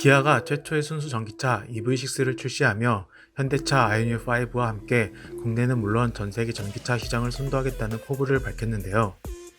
기아가 최초의 순수 전기차 EV6를 출시하며 현대차 아이오닉5와 함께 국내는 물론 전 세계 전기차 시장을 선도하겠다는 포부를 밝혔는데요.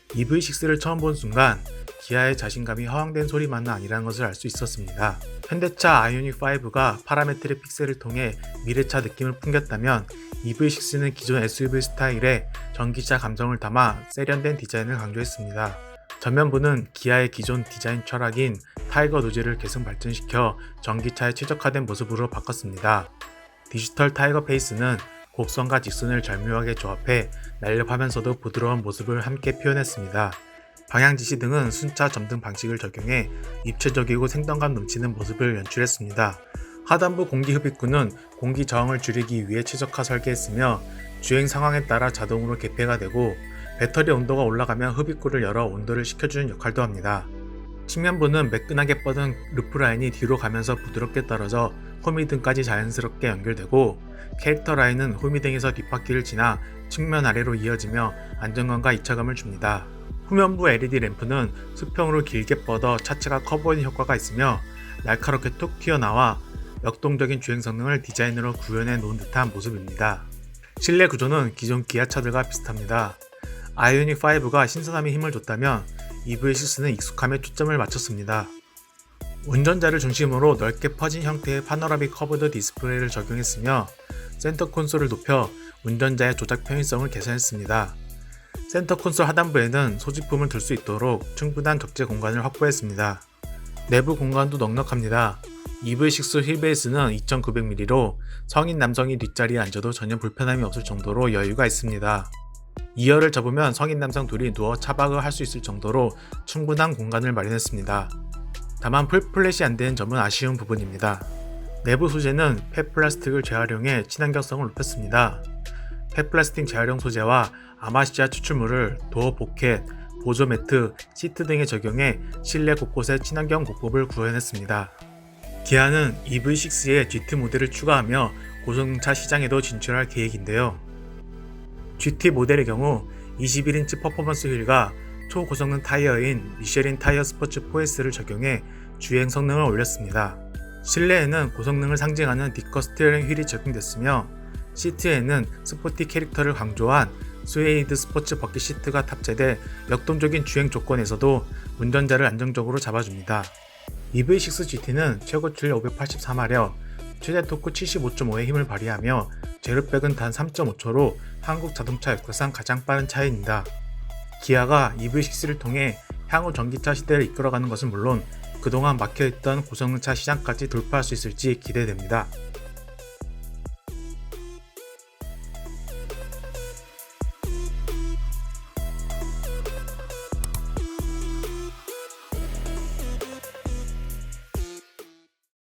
EV6를 처음 본 순간 기아의 자신감이 허황된 소리만은 아니라는 것을 알 수 있었습니다. 현대차 아이오닉5가 파라메트릭 픽셀을 통해 미래차 느낌을 풍겼다면 EV6는 기존 SUV 스타일의 전기차 감성을 담아 세련된 디자인을 강조했습니다. 전면부는 기아의 기존 디자인 철학인 타이거 노즐을 계속 발전시켜 전기차에 최적화된 모습으로 바꿨습니다. 디지털 타이거 페이스는 곡선과 직선을 절묘하게 조합해 날렵하면서도 부드러운 모습을 함께 표현했습니다. 방향 지시 등은 순차 점등 방식을 적용해 입체적이고 생동감 넘치는 모습을 연출했습니다. 하단부 공기 흡입구는 공기 저항을 줄이기 위해 최적화 설계했으며 주행 상황에 따라 자동으로 개폐가 되고 배터리 온도가 올라가면 흡입구를 열어 온도를 식혀주는 역할도 합니다. 측면부는 매끈하게 뻗은 루프라인이 뒤로 가면서 부드럽게 떨어져 호미등까지 자연스럽게 연결되고 캐릭터 라인은 호미등에서 뒷바퀴를 지나 측면 아래로 이어지며 안정감과 이차감을 줍니다. 후면부 LED 램프는 수평으로 길게 뻗어 차체가 커 보이는 효과가 있으며 날카롭게 툭 튀어나와 역동적인 주행 성능을 디자인으로 구현해 놓은 듯한 모습입니다. 실내 구조는 기존 기아차들과 비슷합니다. 아이오닉 5가 신선함에 힘을 줬다면 EV6는 익숙함에 초점을 맞췄습니다. 운전자를 중심으로 넓게 퍼진 형태의 파노라믹 커브드 디스플레이를 적용했으며 센터 콘솔을 높여 운전자의 조작 편의성을 개선했습니다. 센터 콘솔 하단부에는 소지품을 둘수 있도록 충분한 적재 공간을 확보했습니다. 내부 공간도 넉넉합니다. EV6 휠베이스는 2900mm로 성인 남성이 뒷자리에 앉아도 전혀 불편함이 없을 정도로 여유가 있습니다. 2열을 접으면 성인 남성 둘이 누워 차박을 할 수 있을 정도로 충분한 공간을 마련했습니다. 다만 풀플랫이 안 되는 점은 아쉬운 부분입니다. 내부 소재는 폐플라스틱을 재활용해 친환경성을 높였습니다. 폐플라스틱 재활용 소재와 아마시아 추출물을 도어 포켓, 보조 매트, 시트 등에 적용해 실내 곳곳에 친환경 곡법을 구현했습니다. 기아는 EV6에 GT 모델을 추가하며 고성능차 시장에도 진출할 계획인데요. GT 모델의 경우 21인치 퍼포먼스 휠과 초고성능 타이어인 미쉐린 타이어 스포츠 4S를 적용해 주행 성능을 올렸습니다. 실내에는 고성능을 상징하는 디커 스티어링 휠이 적용됐으며 시트에는 스포티 캐릭터를 강조한 스웨이드 스포츠 버킷 시트가 탑재돼 역동적인 주행 조건에서도 운전자를 안정적으로 잡아줍니다. EV6 GT는 최고 출력 584마력, 최대 토크 75.5의 힘을 발휘하며 제로백은 단 3.5초로 한국 자동차 역사상 가장 빠른 차입니다. 기아가 EV6를 통해 향후 전기차 시대를 이끌어가는 것은 물론 그동안 막혀있던 고성능차 시장까지 돌파할 수 있을지 기대됩니다.